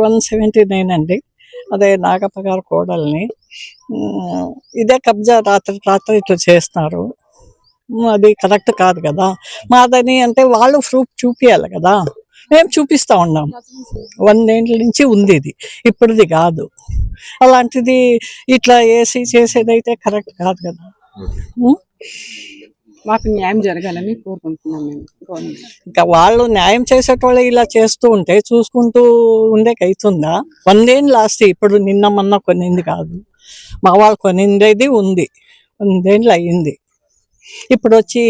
One seventy nine అండి. అదే నాగప్ప గారు కోడల్ని ఇదే కబ్జా రాత్రి రాత్రి ఇట్లా చేస్తున్నారు అది కరెక్ట్ కాదు కదా. మాదని అంటే వాళ్ళు ప్రూఫ్ చూపించాలి కదా. మేము చూపిస్తా ఉన్నాం. వందేండ్ల నుంచి ఉంది ఇది. ఇప్పుడుది కాదు. అలాంటిది ఇట్లా వేసి చేసేదైతే కరెక్ట్ కాదు కదా. మాకు న్యాయం జరగాలని కోరుకుంటున్నాం మేము గవర్నమెంట్. ఇంకా వాళ్ళు న్యాయం చేసేటోళ్ళు ఇలా చేస్తూ ఉంటే చూసుకుంటూ ఉండే అవుతుందా వందేళ్ళు లాస్ట్ ఇప్పుడు నిన్న మొన్న కొనింది కాదు. మా వాళ్ళు కొనిండేది ఉంది. వందేళ్ళు అయ్యింది. ఇప్పుడు వచ్చి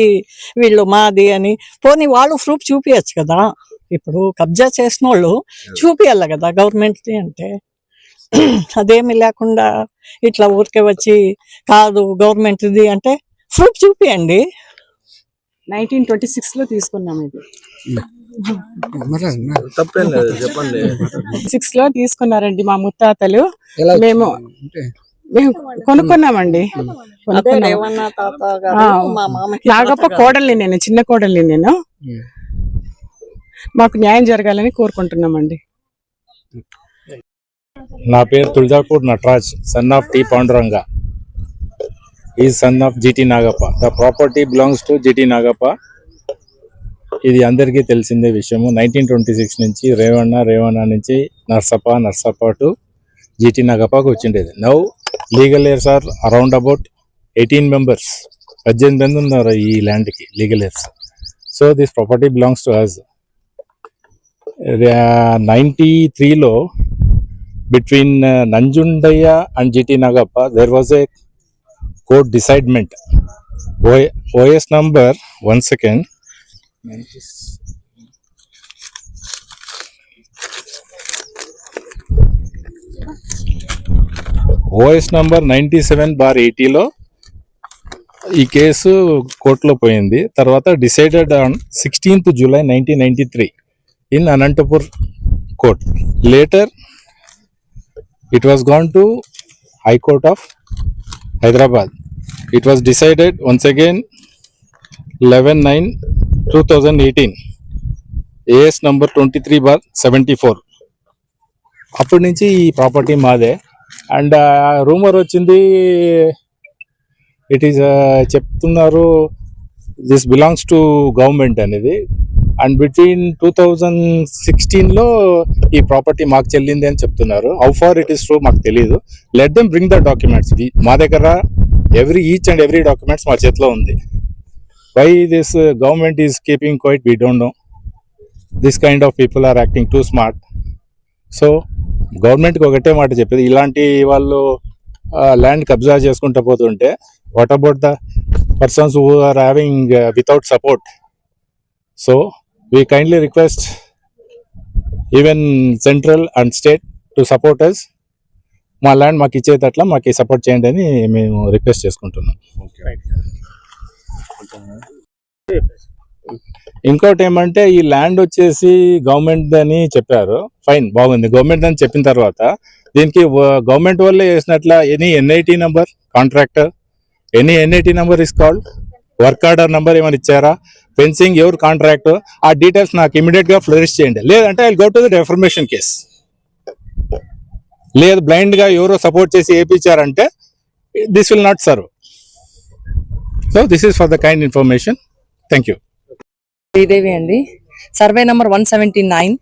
వీళ్ళు మాది అని పోనీ వాళ్ళు ప్రూఫ్ చూపించచ్చు కదా? ఇప్పుడు కబ్జా చేసిన వాళ్ళు చూపియాలి కదా గవర్నమెంట్ది అంటే. అదేమి లేకుండా ఇట్లా ఊరికే వచ్చి కాదు గవర్నమెంట్ది అంటే ప్రూఫ్ చూపియండి నైన్టీన్ ట్వంటీ సిక్స్లో తీసుకున్నాం ఇది. తప్పేం లేదు చెప్పండి. సిక్స్లో తీసుకున్నారండి మా ముత్తాతలు. మేము మేము కొనుక్కున్నామండి. నాగప్ప. కోడల్ని నేను చిన్న కోడల్ని నేను. మాకు న్యాయం జరగాలని కోరుకుంటున్నామండి. నా పేరు Tuljapur Nataraj son of T Panduranga. ఈ son of GT Nagappa the property belongs to GT Nagappa ఇది అందరికీ తెలిసిందే విషయము. నైన్టీన్ ట్వంటీ సిక్స్ నుంచి రేవణ రేవణ నుంచి నర్సప్ప నర్సప్ప టు జిటి నాగప్పకు వచ్చిండేది. Now legal heirs are around about eighteen members పద్దెనిమిది మంది ఉన్నారు ఈ ల్యాండ్కి legal heirs so this property belongs to us ninety త్రీలో between Nanjundaiah and GT Nagappa there was a court decidement decidement. O- OS number, one second. OS number ninety seven bar ఎయిటీలో ఈ case కోర్టులో పోయింది తర్వాత decided on sixteenth July nineteen ninety three in Anantapur court later it was gone to high court of Hyderabad it was decided once again 11 9 2018 as number 23 bar 74 అప్పటి నుంచి ఈ property మాదే. And rumour వచ్చింది it is చెప్తున్నారు this belongs to government అనేది. And between two thousand సిక్స్టీన్లో ఈ property మాకు చెల్లింది అని చెప్తున్నారు. How far it is true మాకు తెలియదు let them bring the documents మా దగ్గర every each and every documents మా చేతిలో ఉంది. Why this government is keeping quiet we don't know this kind of people are acting too smart so గవర్నమెంట్కి ఒకటే మాట చెప్పేది ఇలాంటి వాళ్ళు ల్యాండ్ కబ్జా చేసుకుంటూ పోతుంటే what about the persons who are having without support so we kindly request even central and state to support us మా ల్యాండ్ మాకు ఇచ్చేటట్లా మాకు సపోర్ట్ చేయండి అని మేము రిక్వెస్ట్ చేసుకుంటున్నాం. ఇంకోటి ఏమంటే ఈ ల్యాండ్ వచ్చేసి గవర్నమెంట్ అని చెప్పారు. ఫైన్ బాగుంది. గవర్నమెంట్ అని చెప్పిన తర్వాత దీనికి గవర్నమెంట్ వల్లే వేసినట్ల any NIT number contractor any NIT number is called work order number ఏమైనా ఇచ్చారా? ఫెన్సింగ్ ఎవరు కాంట్రాక్ట్ ఆ డీటెయిల్స్ నాకు ఇమీడియట్గా ఫ్లరిష్ చేయండి. లేదంటే I go to the defamation case లేదు బ్లైండ్గా ఎవరో సపోర్ట్ చేసి వేయించారంటే this will not serve so this is for the kind information thank you Sridevi అండి. Survey number one seventy nine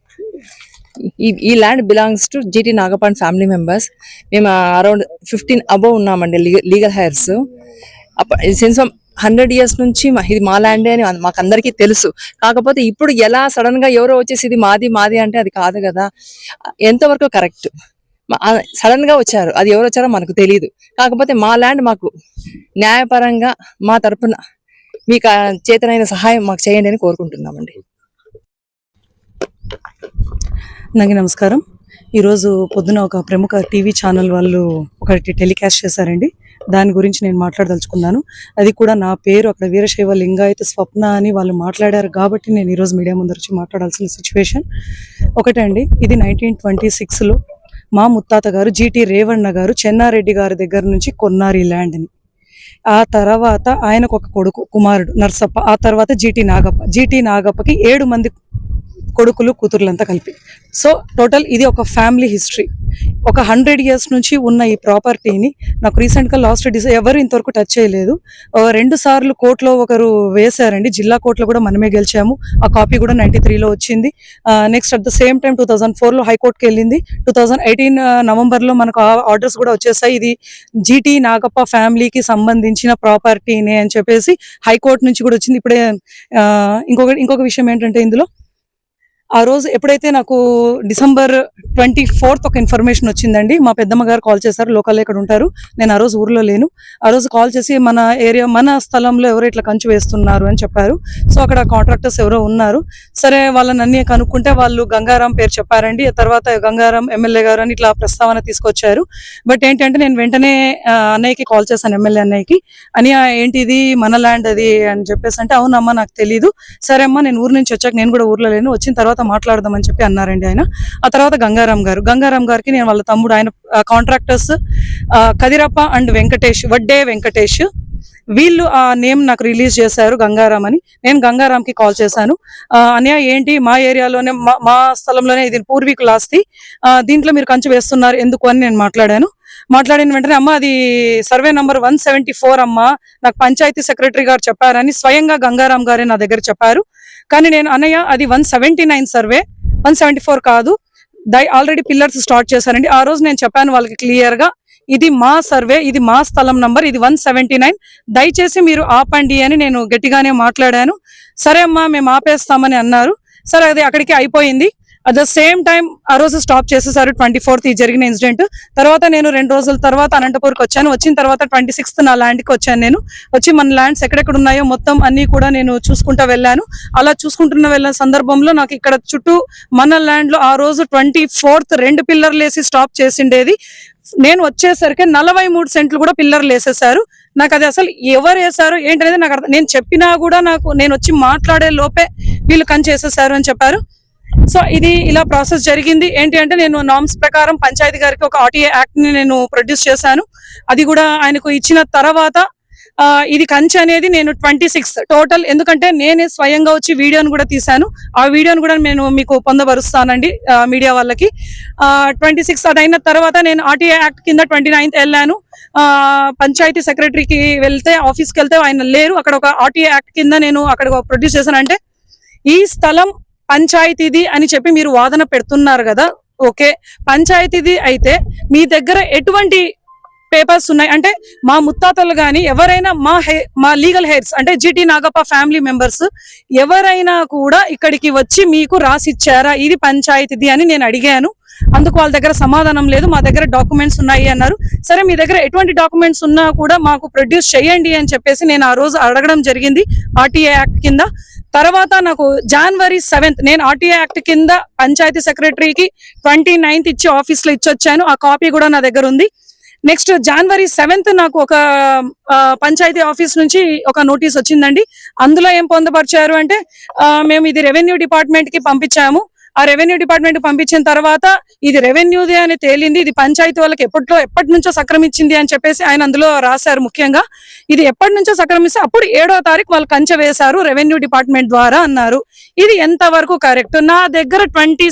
ఈ ఈ ల్యాండ్ బిలాంగ్స్ టు జీటీ నాగపాండ్ ఫ్యామిలీ మెంబర్స్ మేము around fifteen above ఉన్నామండి legal heirs since hundred years నుంచి మా- ఇది మా ల్యాండే అని మాకు అందరికీ తెలుసు. కాకపోతే ఇప్పుడు ఎలా సడన్గా ఎవరో వచ్చేసి ఇది మాది మాది అంటే అది కాదు కదా. ఎంతవరకు కరెక్ట్ సడన్గా వచ్చారు. అది ఎవరు వచ్చారో మనకు తెలియదు కాకపోతే మా ల్యాండ్ మాకు న్యాయపరంగా మా తరపున మీకు చేతనైన సహాయం మాకు చేయండి అని కోరుకుంటున్నామండి. నాకు నమస్కారం. ఈరోజు పొద్దున ఒక ప్రముఖ టీవీ ఛానల్ వాళ్ళు ఒకటి టెలికాస్ట్ చేశారండి. దాని గురించి నేను మాట్లాడదలుచుకున్నాను. అది కూడా నా పేరు అక్కడ వీరశైవ లింగాయత స్వప్న అని వాళ్ళు మాట్లాడారు కాబట్టి నేను ఈరోజు మీడియా ముందర వచ్చి మాట్లాడాల్సిన సిచ్యువేషన్ ఒకటండి ఇది నైన్టీన్ ట్వంటీ సిక్స్లో మా ముత్తాత గారు జీటీ రేవణ్ణ గారు చెన్నారెడ్డి గారి దగ్గర నుంచి కొన్నారు ఈ ల్యాండ్ని ఆ తర్వాత ఆయనకు ఒక కొడుకు కుమారుడు నర్సప్ప ఆ తర్వాత జీటీ నాగప్ప. జీటీ నాగప్పకి ఏడు మంది కొడుకులు కూతుర్లంతా కలిపి. సో టోటల్ ఇది ఒక ఫ్యామిలీ హిస్టరీ. ఒక హండ్రెడ్ ఇయర్స్ నుంచి ఉన్న ఈ ప్రాపర్టీని నాకు రీసెంట్గా లాస్ట్ డిస్ ఎవరు ఇంతవరకు టచ్ చేయలేదు. రెండు సార్లు కోర్టులో ఒకరు వేశారండి. జిల్లా కోర్టులో కూడా మనమే గెలిచాము. ఆ కాపీ కూడా నైంటీ త్రీలో వచ్చింది. Next at the same time two thousand ఫోర్లో హైకోర్టుకి వెళ్ళింది. టూ థౌజండ్ ఎయిటీన్ నవంబర్లో మనకు ఆర్డర్స్ కూడా వచ్చేసాయి. ఇది జీటీ నాగప్ప ఫ్యామిలీకి సంబంధించిన ప్రాపర్టీనే అని చెప్పేసి హైకోర్టు నుంచి కూడా వచ్చింది. ఇప్పుడే ఇంకొక ఇంకొక విషయం ఏంటంటే ఇందులో ఆ రోజు ఎప్పుడైతే నాకు డిసెంబర్ ట్వంటీ ఫోర్త్ ఒక ఇన్ఫర్మేషన్ వచ్చిందండి మా పెద్దమ్మ గారు కాల్ చేశారు లోకల్ ఇక్కడ ఉంటారు నేను ఆ రోజు ఊర్లో లేను. ఆ రోజు కాల్ చేసి మన ఏరియా మన స్థలంలో ఎవరో ఇట్లా కంచు వేస్తున్నారు అని చెప్పారు. సో అక్కడ కాంట్రాక్టర్స్ ఎవరో ఉన్నారు. సరే వాళ్ళని అన్ని కనుక్కుంటే వాళ్ళు గంగారాం పేరు చెప్పారండి. తర్వాత గంగారాం ఎమ్మెల్యే గారు అని ఇట్లా ప్రస్తావన తీసుకొచ్చారు. బట్ ఏంటంటే నేను వెంటనే అన్నయ్యకి కాల్ చేశాను ఎమ్మెల్యే అన్నయ్యకి. అని "ఆ, మన ల్యాండ్ అది అని చెప్పేసి అంటే అవునమ్మా నాకు తెలియదు సరే అమ్మా నేను ఊరు నుంచి వచ్చాక నేను కూడా ఊర్లో లేను. వచ్చిన తర్వాత మాట్లాడదామని చెప్పి అన్నారండి ఆయన. ఆ తర్వాత గంగారాం గారు. గంగారాం గారికి నేను వాళ్ళ తమ్ముడు ఆయన కాంట్రాక్టర్స్ కదిరప్ప అండ్ వెంకటేష్ వడ్డే వెంకటేష్ వీళ్ళు ఆ నేమ్ నాకు రిలీజ్ చేశారు గంగారాం అని. నేను గంగారాంకి కాల్ చేశాను. ఆ, ఏంటి మా ఏరియాలోనే మా మా స్థలంలోనే ఇది పూర్వీకుల ఆస్తి. ఆ, దీంట్లో మీరు కంచె వేస్తున్నారు ఎందుకు అని నేను మాట్లాడాను. మాట్లాడిన వెంటనే అమ్మ అది survey number one seventy four అమ్మ నాకు పంచాయతీ సెక్రటరీ గారు చెప్పారని స్వయంగా గంగారాం గారే నా దగ్గర చెప్పారు. కానీ నేను అన్నయ్య అది one seventy nine survey. One seventy four కాదు. దై ఆల్రెడీ పిల్లర్స్ స్టార్ట్ చేశారండి. ఆ రోజు నేను చెప్పాను వాళ్ళకి క్లియర్గా ఇది మా సర్వే ఇది మా స్థలం నంబర్ ఇది వన్ సెవెంటీ నైన్. దయచేసి మీరు ఆపండి అని నేను గట్టిగానే మాట్లాడాను. సరే అమ్మా మేము ఆపేస్తామని అన్నారు. సరే అది అక్కడికి అయిపోయింది. అట్ ద సేమ్ టైం ఆ రోజు స్టాప్ చేసేసారు ట్వంటీ ఫోర్త్ ఈ జరిగిన ఇన్సిడెంట్ తర్వాత నేను రెండు రోజుల తర్వాత అనంతపూర్కి వచ్చాను. వచ్చిన తర్వాత ట్వంటీ సిక్స్త్ నా ల్యాండ్కి వచ్చాను నేను. వచ్చి మన ల్యాండ్స్ ఎక్కడెక్కడ ఉన్నాయో మొత్తం అన్ని కూడా నేను చూసుకుంటా వెళ్ళాను. అలా చూసుకుంటున్న వెళ్ళిన సందర్భంలో నాకు ఇక్కడ చుట్టూ మన ల్యాండ్లో ఆ రోజు ట్వంటీ ఫోర్త్ రెండు పిల్లర్లు వేసి స్టాప్ చేసిండేది. నేను వచ్చేసరికి నలభై మూడు సెంట్లు కూడా పిల్లర్లు వేసేసారు నాకు అది అసలు ఎవరు వేసారు ఏంటనేది నాకు అర్థం నేను చెప్పినా కూడా నాకు నేను వచ్చి మాట్లాడే లోపే వీళ్ళు కంచేసేసారు అని చెప్పారు. సో ఇది ఇలా ప్రాసెస్ జరిగింది. ఏంటి అంటే నేను నామ్స్ ప్రకారం పంచాయతీ గారికి ఒక ఆర్టీఏ యాక్ట్ని నేను ప్రొడ్యూస్ చేశాను. అది కూడా ఆయనకు ఇచ్చిన తర్వాత ఇది కంచె అనేది నేను ట్వంటీ సిక్స్ టోటల్ ఎందుకంటే నేనే స్వయంగా వచ్చి వీడియోను కూడా తీశాను. ఆ వీడియోను కూడా నేను మీకు పొందపరుస్తానండి మీడియా వాళ్ళకి. ట్వంటీ సిక్స్ అది అయిన తర్వాత నేను ఆర్టీఏ యాక్ట్ కింద ట్వంటీ నైన్త్ వెళ్ళాను. పంచాయతీ సెక్రటరీకి వెళ్తే ఆఫీస్కి వెళ్తే ఆయన లేరు. అక్కడ ఒక ఆర్టీఏ యాక్ట్ కింద నేను అక్కడ ప్రొడ్యూస్ చేశాను. అంటే ఈ స్థలం పంచాయతీది అని చెప్పి మీరు వాదన పెడుతున్నారు కదా? ఓకే. పంచాయతీది అయితే మీ దగ్గర ఎటువంటి పేపర్స్ ఉన్నాయి? అంటే మా ముత్తాతలు కానీ ఎవరైనా మా మా లీగల్ హెయిర్స్ అంటే జిటి నాగప్ప ఫ్యామిలీ మెంబర్స్ ఎవరైనా కూడా ఇక్కడికి వచ్చి మీకు రాసిచ్చారా? ఇది పంచాయతీది అని నేను అడిగాను. అందుకు వాళ్ళ దగ్గర సమాధానం లేదు. మా దగ్గర డాక్యుమెంట్స్ ఉన్నాయి అన్నారు. సరే మీ దగ్గర ఎటువంటి డాక్యుమెంట్స్ ఉన్నా కూడా మాకు ప్రొడ్యూస్ చేయండి అని చెప్పేసి నేను ఆ రోజు అడగడం జరిగింది. ఆర్టీఏ యాక్ట్ కింద. తర్వాత నాకు జనవరి సెవెంత్ నేను ఆర్టీఐ యాక్ట్ కింద పంచాయతీ సెక్రటరీకి ట్వంటీ నైన్త్ ఇచ్చి ఆఫీస్లో ఇచ్చొచ్చాను. ఆ కాపీ కూడా నా దగ్గర ఉంది. నెక్స్ట్ జనవరి సెవెంత్ నాకు ఒక పంచాయతీ ఆఫీస్ నుంచి ఒక నోటీస్ వచ్చిందండి. అందులో ఏం పొందపరిచారు అంటే మేము ఇది రెవెన్యూ డిపార్ట్మెంట్కి పంపించాము. ఆ రెవెన్యూ డిపార్ట్మెంట్ పంపించిన తర్వాత ఇది రెవెన్యూదే అని తేలింది. ఇది పంచాయతీ వాళ్ళకి ఎప్పట్లో ఎప్పటి నుంచో సక్రమించింది అని చెప్పేసి ఆయన అందులో రాశారు ముఖ్యంగా. ఇది ఎప్పటి నుంచో సక్రమిస్తే అప్పుడు ఏడో తారీఖు వాళ్ళు కంచె వేశారు రెవెన్యూ డిపార్ట్మెంట్ ద్వారా అన్నారు. ఇది ఎంత వరకు కరెక్ట్? నా దగ్గర ట్వంటీ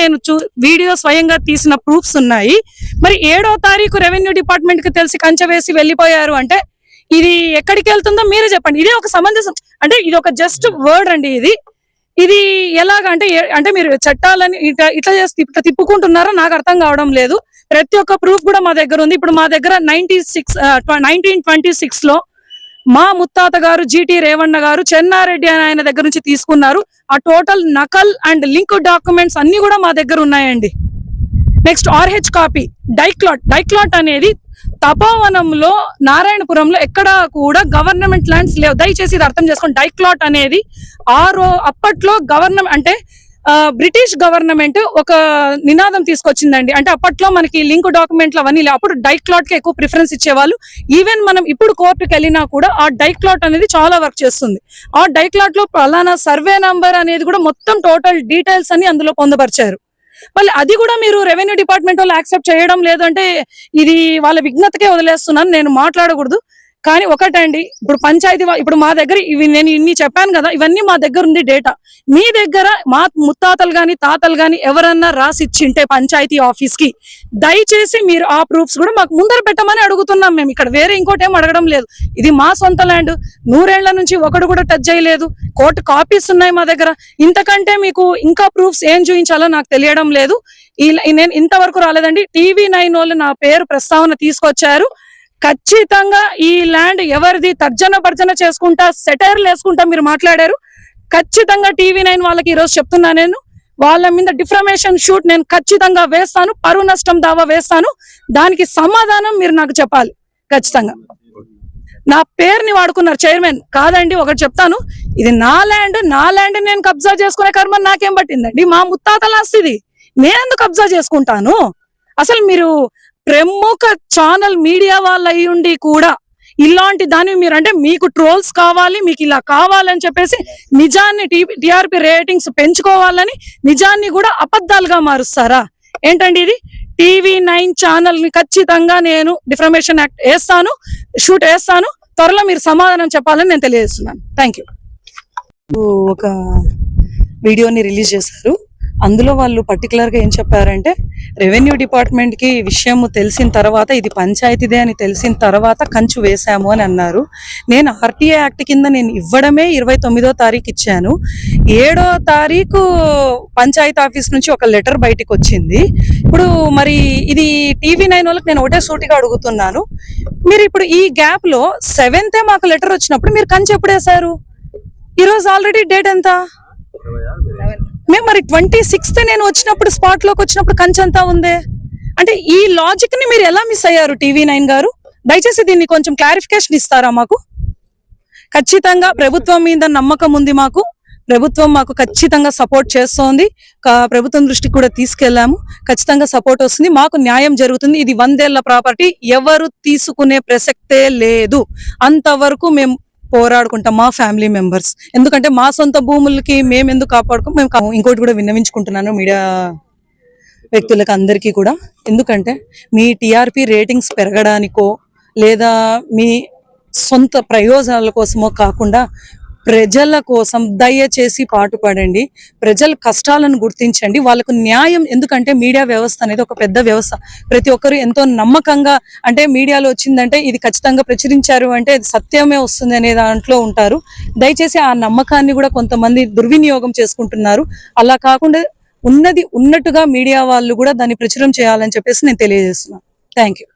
నేను చూ వీడియో స్వయంగా తీసిన ప్రూఫ్స్ ఉన్నాయి. మరి ఏడో తారీఖు రెవెన్యూ డిపార్ట్మెంట్కి తెలిసి కంచె వేసి వెళ్ళిపోయారు అంటే ఇది ఎక్కడికి వెళ్తుందో మీరే చెప్పండి. ఇదే ఒక సమంజసం అంటే ఇది ఒక జస్ట్ వర్డ్ అండి ఇది. ఇది ఎలాగ అంటే మీరు చట్టాలని ఇట్లా ఇట్లా చేసి ఇట్లా తిప్పుకుంటున్నారో? నాకు అర్థం కావడం లేదు. ప్రతి ఒక్క ప్రూఫ్ కూడా మా దగ్గర ఉంది. ఇప్పుడు మా దగ్గర నైన్టీ సిక్స్ నైన్టీన్ ట్వంటీ సిక్స్లో మా ముత్తాత గారు జిటి రేవణ్ణ గారు చెన్నారెడ్డి అని ఆయన దగ్గర నుంచి తీసుకున్నారు. ఆ టోటల్ నకల్ అండ్ లింక్ డాక్యుమెంట్స్ అన్ని కూడా మా దగ్గర ఉన్నాయండి. నెక్స్ట్ ఆర్హెచ్ కాపీ డైక్లాట్ డైక్లాట్ అనేది తపోవనంలో నారాయణపురంలో ఎక్కడ కూడా గవర్నమెంట్ ల్యాండ్స్ లేవు. దయచేసి ఇది అర్థం చేసుకోండి డైక్లాట్ అనేది ఆరో అప్పట్లో గవర్నమెంట్ అంటే ఆ, బ్రిటిష్ గవర్నమెంట్ ఒక నినాదం తీసుకొచ్చిందండి. అంటే అప్పట్లో మనకి లింక్ డాక్యుమెంట్లు అవన్నీ లేవు. అప్పుడు డైక్లాట్కి ఎక్కువ ప్రిఫరెన్స్ ఇచ్చేవాళ్ళు. ఈవెన్ మనం ఇప్పుడు కోర్టుకి వెళ్ళినా కూడా ఆ డైక్లాట్ అనేది చాలా వర్క్ చేస్తుంది. ఆ డైక్లాట్లో పలానా సర్వే నంబర్ అనేది కూడా మొత్తం టోటల్ డీటెయిల్స్ అని అందులో పొందపరిచారు. మళ్ళీ అది కూడా మీరు రెవెన్యూ డిపార్ట్మెంట్ వాళ్ళు యాక్సెప్ట్ చేయడం లేదంటే ఇది వాళ్ళ విఘ్నతకే వదిలేస్తున్నాను నేను మాట్లాడకూడదు. కానీ ఒకటండి ఇప్పుడు పంచాయతీ ఇప్పుడు మా దగ్గర ఇవి నేను ఇన్ని చెప్పాను కదా ఇవన్నీ మా దగ్గర ఉంది డేటా మీ దగ్గర మా ముత్తాతలు కానీ తాతలు కానీ ఎవరన్నా రాసి ఇచ్చింటే పంచాయతీ ఆఫీస్కి దయచేసి మీరు ఆ ప్రూఫ్స్ కూడా మాకు ముందర పెట్టమని అడుగుతున్నాం మేము. ఇక్కడ వేరే ఇంకోటి ఏం అడగడం లేదు. ఇది మా సొంత ల్యాండ్ నూరేళ్ళ నుంచి ఒకడు కూడా టచ్ చేయలేదు. కోర్టు కాపీస్ ఉన్నాయి మా దగ్గర. ఇంతకంటే మీకు ఇంకా ప్రూఫ్స్ ఏం చూపించాలో నాకు తెలియడం లేదు. నేను ఇంతవరకు రాలేదండి. టీవీ నైన్ వాళ్ళు నా పేరు ప్రస్తావన తీసుకొచ్చారు. ఖచ్చితంగా ఈ ల్యాండ్ ఎవరిది తర్జన భర్జన చేసుకుంటా సెటైర్లు వేసుకుంటా మీరు మాట్లాడారు. ఖచ్చితంగా టీవీ నైన్ వాళ్ళకి ఈరోజు చెప్తున్నా నేను. వాళ్ళ మీద డిఫ్రమేషన్ షూట్ నేను ఖచ్చితంగా వేస్తాను. పరువు నష్టం దావా వేస్తాను. దానికి సమాధానం మీరు నాకు చెప్పాలి. ఖచ్చితంగా. నా పేరుని వాడుకున్నారు చైర్మన్. కాదండి ఒకటి చెప్తాను. ఇది నా ల్యాండ్ నా ల్యాండ్ నేను కబ్జా చేసుకునే కర్మ నాకేం పట్టిందండి? మా ముత్తాతల ఆస్తిది. నేనెందుకు కబ్జా చేసుకుంటాను? అసలు మీరు ప్రముఖ ఛానల్ మీడియా వాళ్ళు అయి ఉండి కూడా ఇలాంటి దాన్ని మీరు అంటే మీకు ట్రోల్స్ కావాలి మీకు ఇలా కావాలని చెప్పేసి నిజాన్ని టిఆర్పి రేటింగ్స్ పెంచుకోవాలని నిజాన్ని కూడా అబద్ధాలుగా మారుస్తారా? ఏంటండి ఇది? టీవీ నైన్ ఛానల్ని ఖచ్చితంగా నేను డిఫర్మేషన్ యాక్ట్ వేస్తాను షూట్ వేస్తాను. త్వరలో మీరు సమాధానం చెప్పాలని నేను తెలియజేస్తున్నాను. థ్యాంక్ యూ ఒక వీడియోని రిలీజ్ చేశారు. అందులో వాళ్ళు పర్టికులర్గా ఏం చెప్పారంటే రెవెన్యూ డిపార్ట్మెంట్కి విషయం తెలిసిన తర్వాత ఇది పంచాయతీదే అని తెలిసిన తర్వాత కంచు వేశాము అని అన్నారు. నేను ఆర్టీఏ యాక్ట్ కింద నేను ఇవ్వడమే ఇరవై తొమ్మిదో తారీఖు ఇచ్చాను. ఏడో తారీఖు పంచాయతీ ఆఫీస్ నుంచి ఒక లెటర్ బయటికి వచ్చింది. ఇప్పుడు మరి ఇది టీవీ నైన్ వాళ్ళకి నేను ఒకటే సూటిగా అడుగుతున్నాను. మీరు ఇప్పుడు ఈ గ్యాప్లో సెవెంతే మాకు లెటర్ వచ్చినప్పుడు మీరు కంచు ఎప్పుడు వేశారు ఆల్రెడీ డేట్ ఎంత? మేము మరి ట్వంటీ సిక్స్త్ నేను వచ్చినప్పుడు స్పాట్లోకి వచ్చినప్పుడు కంచంతా ఉందే? అంటే ఈ లాజిక్ని మీరు ఎలా మిస్ అయ్యారు టీవీ నైన్ గారు? దయచేసి దీన్ని కొంచెం క్లారిఫికేషన్ ఇస్తారా మాకు? ఖచ్చితంగా ప్రభుత్వం మీద నమ్మకం ఉంది మాకు. ప్రభుత్వం మాకు ఖచ్చితంగా సపోర్ట్ చేస్తోంది. కా- ప్రభుత్వం దృష్టికి కూడా తీసుకెళ్ళాము ఖచ్చితంగా సపోర్ట్ వస్తుంది. మాకు న్యాయం జరుగుతుంది. ఇది వందేళ్ళ ప్రాపర్టీ ఎవరు తీసుకునే ప్రసక్తే లేదు. అంతవరకు మేము పోరాడుకుంటాం మా ఫ్యామిలీ మెంబర్స్. ఎందుకంటే మా సొంత భూములకి మేము ఎందుకు కాపాడుకో మేము ఇంకోటి కూడా విన్నవించుకుంటున్నాను మీడియా వ్యక్తులకు అందరికీ కూడా. ఎందుకంటే మీ టీఆర్పీ రేటింగ్స్ పెరగడానికో లేదా మీ సొంత ప్రయోజనాల కోసమో కాకుండా ప్రజల కోసం దయచేసి పాటుపడండి. ప్రజల కష్టాలను గుర్తించండి. వాళ్ళకు న్యాయం ఎందుకంటే మీడియా వ్యవస్థ అనేది ఒక పెద్ద వ్యవస్థ. ప్రతి ఒక్కరు ఎంతో నమ్మకంగా అంటే మీడియాలో వచ్చిందంటే ఇది ఖచ్చితంగా ప్రచురించారు అంటే ఇది సత్యమే వస్తుంది అనే దాంట్లో ఉంటారు. దయచేసి ఆ నమ్మకాన్ని కూడా కొంతమంది దుర్వినియోగం చేసుకుంటున్నారు. అలా కాకుండా ఉన్నది ఉన్నట్టుగా మీడియా వాళ్ళు కూడా దాన్ని ప్రచురం చేయాలని చెప్పేసి నేను తెలియజేస్తున్నాను. Thank you